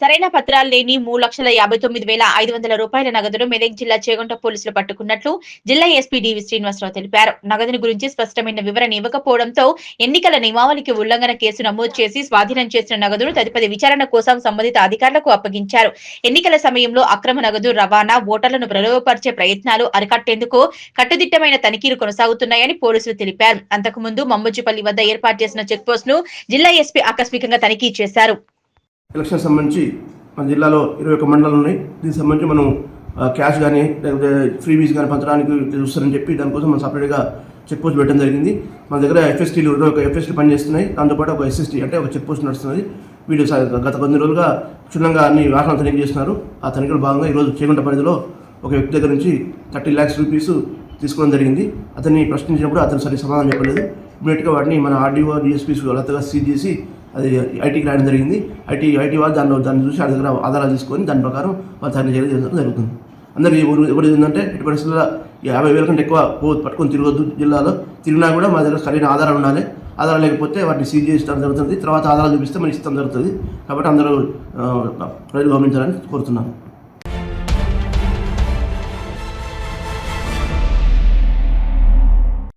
సరైన పత్రాలు లేని మూడు లక్షల యాభై తొమ్మిది వేల ఐదు వందల రూపాయల నగదును మెదక్ జిల్లా చేగుంట పోలీసులు పట్టుకున్నట్లు జిల్లా ఎస్పీ డివి శ్రీనివాసరావు తెలిపారు. నగదుని గురించి స్పష్టమైన వివరణ ఇవ్వకపోవడంతో ఎన్నికల నియమావళికి ఉల్లంఘన కేసు నమోదు చేసి స్వాధీనం చేసిన నగదును తదుపరి విచారణ కోసం సంబంధిత అధికారులకు అప్పగించారు. ఎన్నికల సమయంలో అక్రమ నగదు రవాణా ఓటర్లను ప్రలోభపరిచే ప్రయత్నాలు అరికట్టేందుకు కట్టుదిట్టమైన తనిఖీలు కొనసాగుతున్నాయని పోలీసులు తెలిపారు. అంతకుముందు మమ్మజ్జిపల్లి వద్ద ఏర్పాటు చేసిన చెక్పోస్ట్ను జిల్లా ఎస్పీ ఆకస్మికంగా తనిఖీ చేశారు. ఎలక్షన్ సంబంధించి మన జిల్లాలో ఇరవై ఒక్క మండలాలు ఉన్నాయి. దీనికి సంబంధించి మనం క్యాష్ కానీ లేకపోతే ఫ్రీబీస్ కానీ పంచడానికి చూస్తారని చెప్పి దానికోసం మనం సపరేట్గా చెక్ పోస్ట్ పెట్టడం జరిగింది. మన దగ్గర ఎఫ్ఎస్టీలు ఇరవై ఒక ఎఫ్ఎస్టీ పనిచేస్తున్నాయి. దాంతోపాటు ఒక ఎస్ఎస్టీ అంటే ఒక చెక్ పోస్ట్ నడుస్తున్నది. వీళ్ళు గత కొన్ని రోజులుగా క్షుణ్ణంగా అన్ని వాహనాలు తనిఖీ చేస్తున్నారు. ఆ తనిఖీలో భాగంగా ఈరోజు చేగుంట పరిధిలో ఒక వ్యక్తి దగ్గర నుంచి థర్టీ ల్యాక్స్ రూపీస్ తీసుకోవడం జరిగింది. అతన్ని ప్రశ్నించినప్పుడు అతను సరి సమాధానం చెప్పలేదు. ఇమీడియట్గా వాటిని మన ఆర్డీఓ డిఎస్పీస్ వాళ్ళతో సీజ్ చేసి అది ఐటీకి రాయడం జరిగింది. ఐటీ ఐటీ వాళ్ళు దాన్ని దాన్ని చూసి ఆ దగ్గర ఆధారాలు తీసుకొని దాని ప్రకారం వాళ్ళు దాన్ని చర్య తీసుకోవడం జరుగుతుంది. అందరికీ ఎవరు ఎవరు ఏంటంటే ఎట్టి పరిస్థితుల్లో యాభై వేల కంటే ఎక్కువ పో పట్టుకొని తిరగొద్దు జిల్లాలో. తిరిగినా కూడా మా దగ్గర సరైన ఆధారాలు ఉండాలి. ఆధారాలు లేకపోతే వాటిని సీజ్ చేసడం జరుగుతుంది. తర్వాత ఆధారాలు చూపిస్తే మనం ఇష్టం జరుగుతుంది. కాబట్టి అందరూ ప్రజలు గమనించాలని కోరుతున్నాను.